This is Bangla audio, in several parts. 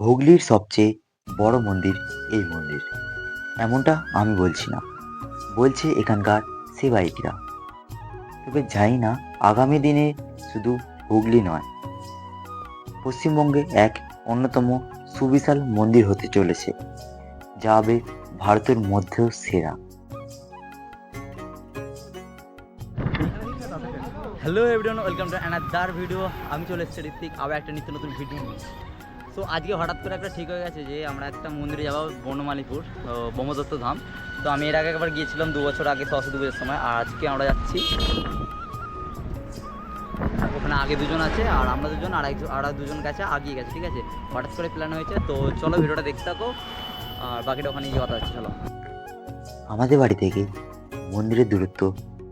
হুগলির সবচেয়ে বড় মন্দির এই মন্দির। এমনটা আমি বলছি না। বলছে এখানকার সেবায়িকরা তবে জানি না, আগামী দিনে শুধু হুগলি নয়, পশ্চিমবঙ্গে এক অন্যতম সুবিশাল মন্দির হতে চলেছে, যা হবে ভারতের মধ্যেও সেরা। Hello everyone welcome to another video আমি চলে এসেছি ঋত্বিক, আবার একটা নিত্য নতুন ভিডিও নিয়ে। সো আজকে হঠাৎ করে একটা ঠিক হয়ে গেছে যে আমরা একটা মন্দিরে যাব বনমালীপুর ব্রহ্মদত্ত ধাম। তো আমি এর আগে একবার গিয়েছিলাম দু বছর আগে সরস্বতী পুজোর সময়, আর আজকে আমরা যাচ্ছি। ওখানে আগে দুজন আছে, আর আমরা দুজন, আর একজন, আর দুজন গেছে, আগিয়ে গেছে, ঠিক আছে? হঠাৎ করে প্ল্যান হয়েছে, তো চলো ভিডিওটা দেখতে থাকো, আর বাকিটা ওখানে গিয়ে কথা হচ্ছে, চলো। আমাদের বাড়ি থেকে মন্দিরের দূরত্ব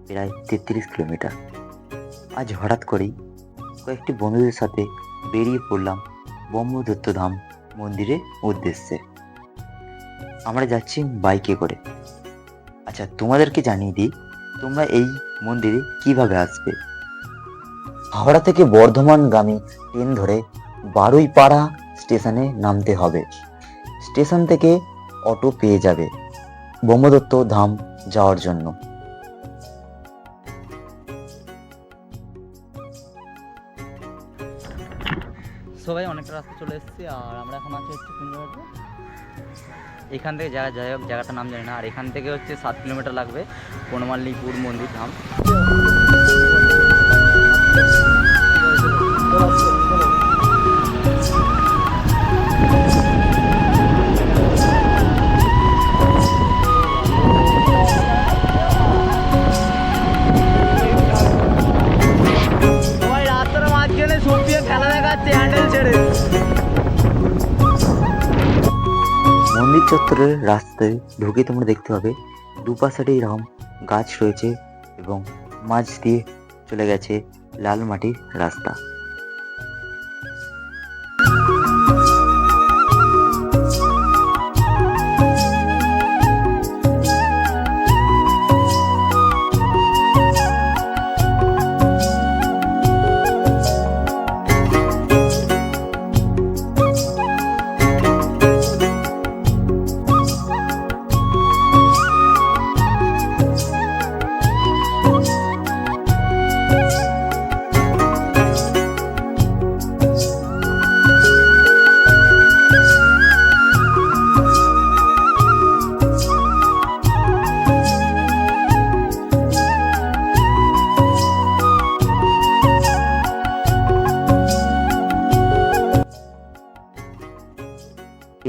প্রায় তেত্রিশ কিলোমিটার। আজ হঠাৎ করেই কয়েকটি বন্ধুদের সাথে বেরিয়ে পড়লাম ব্রহ্মদত্ত ধাম মন্দিরের উদ্দেশ্যে। আমরা যাচ্ছি বাইকে করে। আচ্ছা তোমাদেরকে জানিয়ে দিই, তোমরা এই মন্দিরে কীভাবে আসবে? হাওড়া থেকে বর্ধমানগামী ট্রেন ধরে বারুইপাড়া স্টেশনে নামতে হবে। স্টেশন থেকে অটো পেয়ে যাবে ব্রহ্মদত্ত ধাম যাওয়ার জন্য। সবাই অনেকটা রাস্তা চলে এসেছি, আর আমরা এখন আছি হচ্ছে জায়গাটা এখান থেকে জায়গা যাই হোক, জায়গাটার নাম জানি না, আর এখান থেকে হচ্ছে সাত কিলোমিটার লাগবে বনমাল্লিপুর মন্দির ধাম। সবাই মন্দির চত্বরের রাস্তায় ঢুকে তোমরা দেখতে পাবে দুপাশে এরকম গাছ রয়েছে এবং মাঝ দিয়ে চলে গেছে লাল মাটির রাস্তা।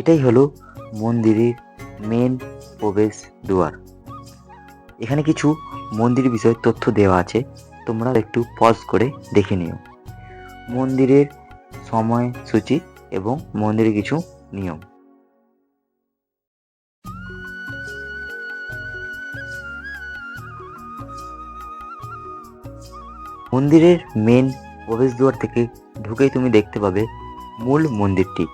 এটাই হলো মন্দিরের মেন প্রবেশ দুয়ার। এখানে কিছু মন্দির বিষয়ে তথ্য দেওয়া আছে, তোমরা একটু পজ করে দেখে নিও। মন্দিরের সময়সূচি এবং মন্দিরের কিছু নিয়ম। মন্দিরের মেন প্রবেশদ্বার থেকে ঢুকেই তুমি দেখতে পাবে মূল মন্দিরটি।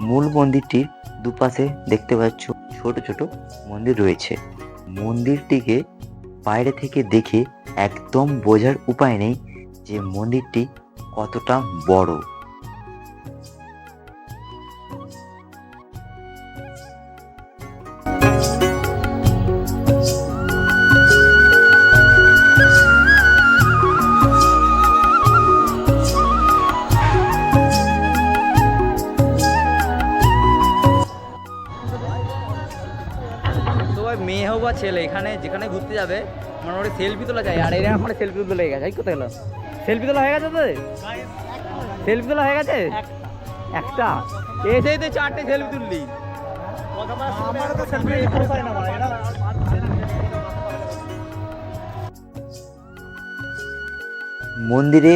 মূল মন্দিরটির দুপাশে দেখতে পাচ্ছ ছোট ছোট মন্দির রয়েছে। মন্দিরটিকে বাইরে থেকে দেখে একদম বোঝার উপায় নেই যে মন্দিরটি কতটা বড়। ছেলে এখানে, যেখানে ঘুরতে যাবে, মোটামুটি সেলফি তোলা যায়। আর এরা এখন সেলফি তুলে লেগে গেছে কোথায় গেলো সেলফি তোলা হয়ে গেছে তো সেলফি তোলা হয়ে গেছে? একটা? এসেই তো চারটে সেলফি তুললি। মন্দিরে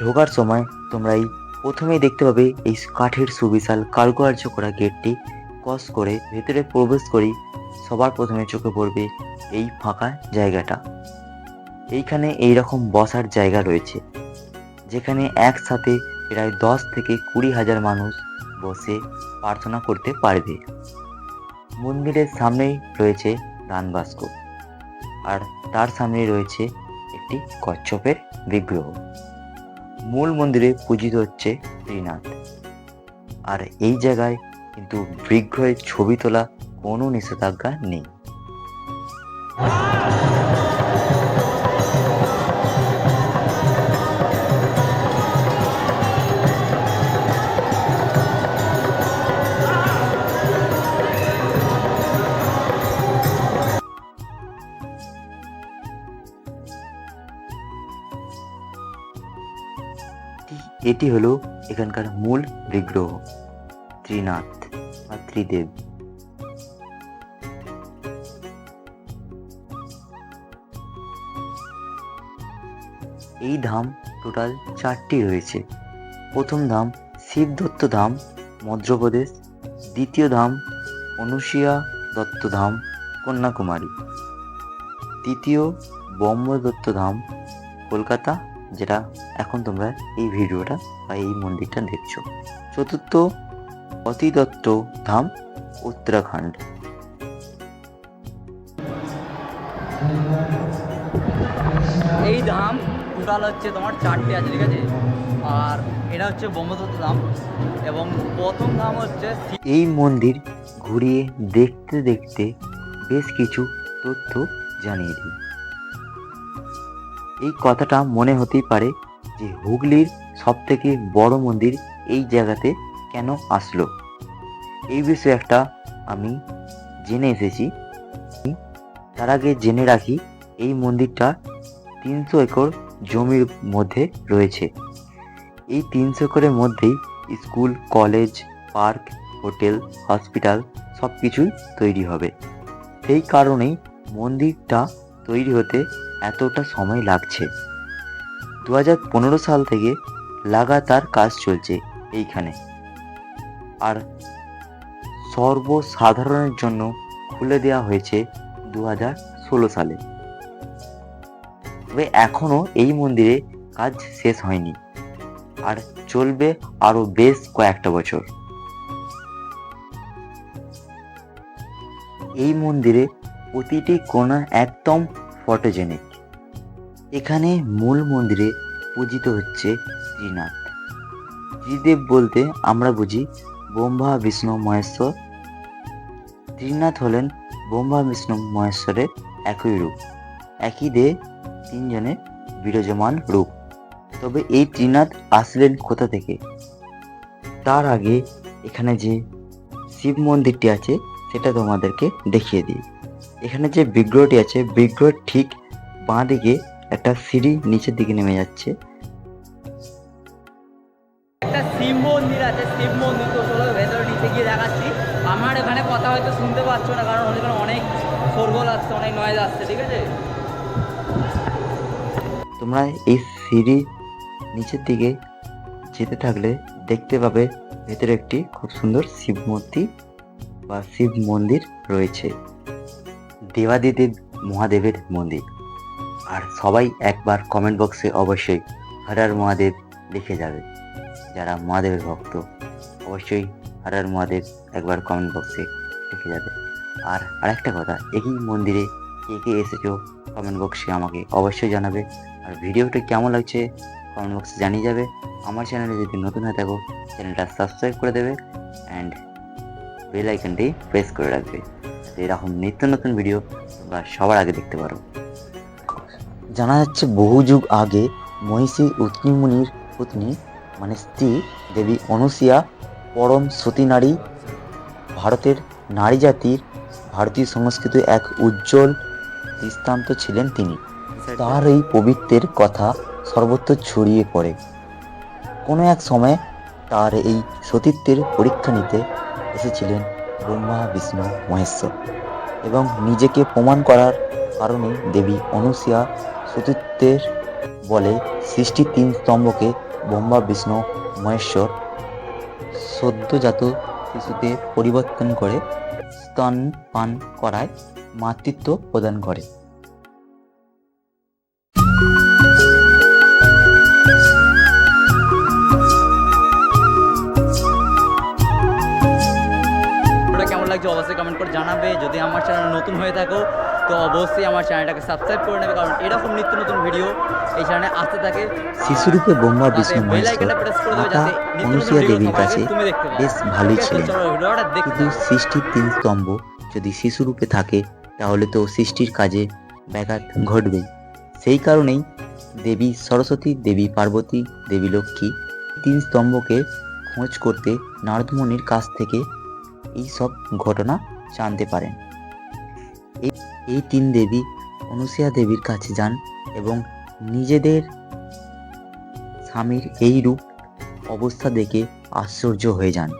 ঢোকার সময় তোমরা এই প্রথমেই দেখতে পাবে এই কাঠের সুবিশাল কারুকার্য করা গেটটি। ক্রস করে ভেতরে প্রবেশ করি সবার প্রথমে চোখে পড়বে এই ফাঁকা জায়গাটা। এইখানে এই রকম বসার জায়গা রয়েছে, যেখানে একসাথে প্রায় দশ থেকে কুড়ি হাজার মানুষ বসে প্রার্থনা করতে পারবে। মন্দিরের সামনেই রয়েছে দান বাস্ক আর তার সামনেই রয়েছে একটি কচ্ছপের বিগ্রহ। মূল মন্দিরে পূজিত হচ্ছে শ্রীনাথ আর এই জায়গায় কিন্তু বৃক্ষের ছবি তোলা কোনো নিষেধাজ্ঞা নেই। এটি হলো এখানকার মূল বিগ্রহ ত্রিনাথ বা ত্রিদেব। এই ধাম টোটাল চারটি রয়েছে। প্রথম ধাম শিবদত্ত ধাম, মধ্যপ্রদেশ। দ্বিতীয় ধাম অনুসিয়া দত্ত ধাম, কন্যাকুমারী। তৃতীয় ব্রহ্মদত্ত ধাম, কলকাতা, যেটা এখন তোমরা এই ভিডিওটা বা এই মন্দিরটা দেখছ। চতুর্থ অতিদত্ত ধাম, উত্তরাখণ্ড। এই ধাম টোটাল হচ্ছে তোমার চারটে আছে, ঠিক আছে? আর এটা হচ্ছে ব্রহ্মদত্ত ধাম এবং প্রথম ধাম হচ্ছে এই মন্দির ঘুরিয়ে দেখতে দেখতে বেশ কিছু তথ্য জানিয়ে দিই। এই কথাটা মনে হতেই পারে যে হুগলির সব থেকে বড় মন্দির এই জায়গাতে কেন আসলো? এই বিষয়ে একটা আমি জেনে এসেছি। তার আগে জেনে রাখি, এই মন্দিরটা তিনশো একর জমির মধ্যে রয়েছে। এই তিনশো একরের মধ্যেই school, college, park, hotel, hospital সব কিছুই তৈরি হবে। সেই কারণেই মন্দিরটা তৈরি হতে এতটা সময় লাগছে। দু পনেরো সাল থেকে লাগাতার কাজ চলছে এইখানে। আর সর্বসাধারণের জন্য খুলে দেওয়া হয়েছে দু হাজার ষোলো সালে। তবে এখনও এই মন্দিরে কাজ শেষ হয়নি। আর চলবে আরও বেশ কয়েকটা বছর। এই মন্দিরে প্রতিটি কোণা একদম ফটোজেনিক। এখানে মূল মন্দিরে পূজিত হচ্ছে ত্রিনাথ ত্রিদেব বলতে আমরা বুঝি ব্রহ্মা, বিষ্ণু, মহেশ্বর। ত্রিনাথ হলেন ব্রহ্মা, বিষ্ণু, মহেশ্বরের একই রূপ। একই দে তিনজনের বিরাজমান রূপ। তবে এই ত্রিনাথ আসলেন কোথা থেকে? তার আগে এখানে যে শিব মন্দিরটি আছে, সেটা তোমাদেরকে দেখিয়ে দিই। এখানে যে বিগ্রহটি আছে, বিগ্রহ ঠিক বাঁ দিকে একটা সিঁড়ি নিচের দিকে নেমে যাচ্ছে। একটা শিব মন্দির আছে, শিব মন্দির। তো চলো ভেতরে নিচে গিয়ে দেখাচ্ছি। আমার এখানে কথা হয়তো শুনতে পাচ্ছ না, কারণ ওখানে অনেক শোরগোল আসছে, অনেক নয়েজ আসছে, ঠিক আছে? তোমরা এই সিঁড়ি নিচের দিকে যেতে থাকলে দেখতে পাবে ভেতরে একটি খুব সুন্দর শিব মূর্তি বা শিব মন্দির রয়েছে। দেবাদিদেব মহাদেবের মন্দির। আর সবাই একবার কমেন্ট বক্সে অবশ্যই হর হর মহাদেব লিখে যাবে। যারা মহাদেবের ভক্ত, অবশ্যই হর হর মহাদেব একবার কমেন্ট বক্সে লিখে যাবে। আর আরেকটা কথা, এই মন্দিরে কে কে এসেছ কমেন্ট বক্সে আমাকে অবশ্যই জানাবে। আর ভিডিওটা কেমন লাগছে কমেন্ট বক্সে জানিয়ে যাবে। আমার চ্যানেলে যদি নতুন হয়ে থাকো চ্যানেলটা সাবস্ক্রাইব করে দেবে অ্যান্ড বেল আইকনটি প্রেস করে রাখবে। এরকম নিত্য নতুন ভিডিও তোমরা সবার আগে দেখতে পারো। জানা যাচ্ছে বহু যুগ আগে মহিষী উত্নিমুনির পত্নী মানে স্ত্রী দেবী অনুসিয়া পরম সতী নারী ভারতের নারী জাতির ভারতীয় সংস্কৃতির এক উজ্জ্বল দৃষ্টান্ত ছিলেন তিনি। তার এই পবিত্রের কথা সর্বত্র ছড়িয়ে পড়ে। কোনো এক সময় তার এই সতীত্বের পরীক্ষা নিতে এসেছিলেন ব্রহ্মা, বিষ্ণু, মহেশ্বর এবং নিজেকে প্রমাণ করার কারণে দেবী অনুসিয়া সতীত্বের বলে সৃষ্টি তিন স্তম্ভকে ব্রহ্মা, বিষ্ণু, মহেশ্বর সদ্যজাত শিশুতে পরিবর্তন করে স্তন পান করায় মাতৃত্ব প্রদান করে। লাগছে অবশ্যই কমেন্ট করে জানাবে। যদি আমার চ্যানেল নতুন হয়ে থাকো তো অবশ্যই আমার চ্যানেলটাকে সাবস্ক্রাইব করে নেবে কারণ এরকম নিত্য নতুন ভিডিও এই চ্যানেলে আসতে থাকে। শিশুরূপে তাতে বিষ্ণু ভিডিও দেবীর কাছে বেশ ভালোই ছিলেন দেখতে কিন্তু সৃষ্টির তিন স্তম্ভ যদি শিশুরূপে থাকে তাহলে তো সৃষ্টির কাজে ব্যাঘাত ঘটবে। সেই কারণেই দেবী সরস্বতী দেবী পার্বতী দেবী লক্ষ্মী তিন স্তম্ভকে খোঁজ করতে নারদমণির কাছ থেকে এই সব ঘটনা জানতে পারেন। এই- এই তিন দেবী অনুসূয়া দেবীর কাছে যান এবং নিজেদের স্বামীর এই রূপ অবস্থা দেখে আশ্চর্য হয়ে যান।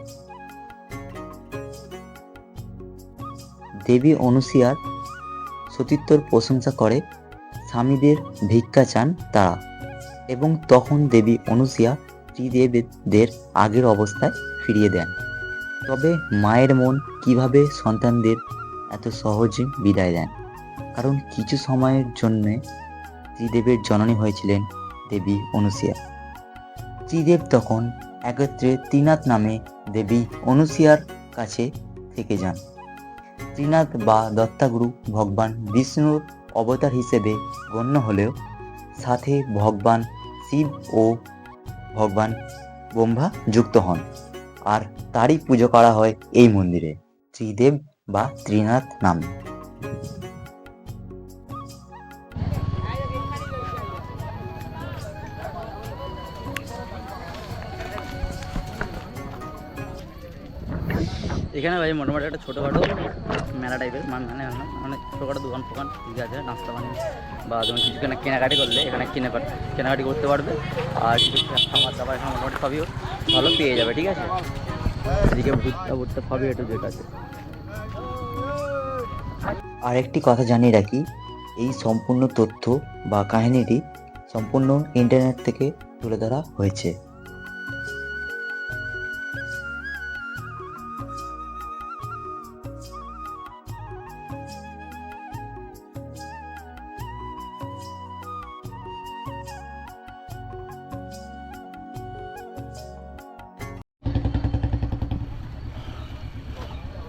দেবী অনুসূয়ার সতীত্বর প্রশংসা করে, স্বামীদের ভিক্ষা চান তারা এবং তখন দেবী অনুসূয়া ত্রিদেবদের আগের অবস্থায় ফিরিয়ে দেন। তবে মায়ের মন কীভাবে সন্তানদের এত সহজে বিদায় দেন? কারণ কিছু সময়ের জন্য ত্রিদেবের জননী হয়েছিলেন দেবী অনুসূয়া। ত্রিদেব তখন একত্রে ত্রিনাথ নামে দেবী অনুসূয়ার কাছে থেকে যান। ত্রিনাথ বা দত্তাগুরু ভগবান বিষ্ণুর অবতার হিসেবে গণ্য হলেও সাথে ভগবান শিব ও ভগবান ব্রহ্মা যুক্ত হন। আর তারই পুজো করা হয় এই মন্দিরে। ত্রিদেব বা ত্রিনাথ নামে। এখানে ভাই মোটামুটি একটা ছোটোখাটো মেলা টাইপের মানে মানে মানে ছোটোখাটো দোকান ফোকান ঠিক আছে, নাস্তা পানি বা তুমি কিছু কেনা কেনাকাটি করলে এখানে কিনে কেনাকাটি করতে পারবে। আর কিছু খাবার দাবার এখানে মোটামুটি সবই ভালো পেয়ে যাবে, ঠিক আছে? এদিকে ভুট্টা ভুট্টা সবই একটু যেটা আছে। আর একটি কথা জানিয়ে রাখি, এই সম্পূর্ণ তথ্য বা কাহিনীটি সম্পূর্ণ ইন্টারনেট থেকে তুলে ধরা হয়েছে।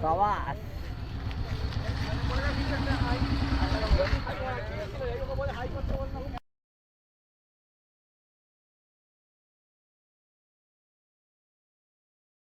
সাবাস হাই করতে